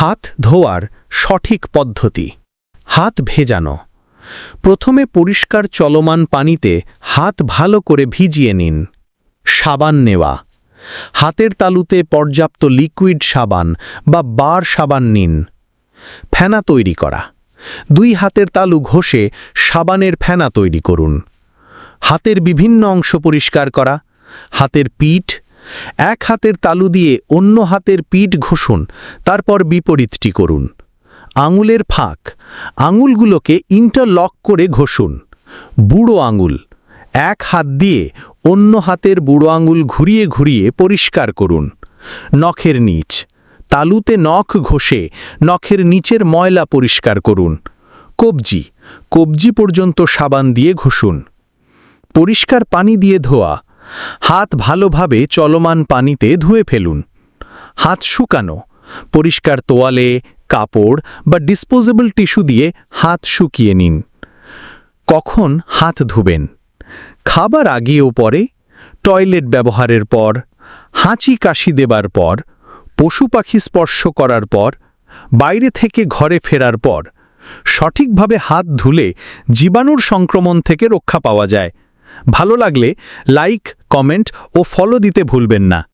হাত ধোয়ার সঠিক পদ্ধতি। হাত ভেজানো। প্রথমে পরিষ্কার চলমান পানিতে হাত ভালো করে ভিজিয়ে নিন। সাবান নেওয়া। হাতের তালুতে পর্যাপ্ত লিকুইড সাবান বা বার সাবান নিন। ফেনা তৈরি করা। দুই হাতের তালু ঘষে সাবানের ফেনা তৈরি করুন। হাতের বিভিন্ন অংশ পরিষ্কার করা। হাতের পিঠ এক হাতের তালু দিয়ে অন্য হাতের পিঠ ঘষুন, তারপর বিপরীতটি করুন। আঙুলের ফাঁক, আঙুলগুলোকে ইন্টারলক করে ঘষুন। বুড়ো আঙুল, এক হাত দিয়ে অন্য হাতের বুড়ো আঙুল ঘুরিয়ে ঘুরিয়ে পরিষ্কার করুন। নখের নিচ, তালুতে নখ ঘষে নখের নিচের ময়লা পরিষ্কার করুন। কবজি কবজি পর্যন্ত সাবান দিয়ে ঘষুন। পরিষ্কার পানি দিয়ে ধোয়া হাত ভালোভাবে চলমান পানিতে ধুয়ে ফেলুন। হাত শুকানো, পরিষ্কার তোয়ালে, কাপড় বা ডিসপোজেবল টিস্যু দিয়ে হাত শুকিয়ে নিন। কখন হাত ধুবেন? খাবার আগে ও পরে? টয়লেট ব্যবহারের পর? হাঁচি কাশি দেবার পর? পশু পাখি স্পর্শ করার পর? বাইরে থেকে ঘরে ফেরার পর? সঠিকভাবে হাত ধুলে জীবাণুর সংক্রমণ থেকে রক্ষা পাওয়া যায়। ভালো লাগলে লাইক কমেন্ট ও ফলো দিতে ভুলবেন না।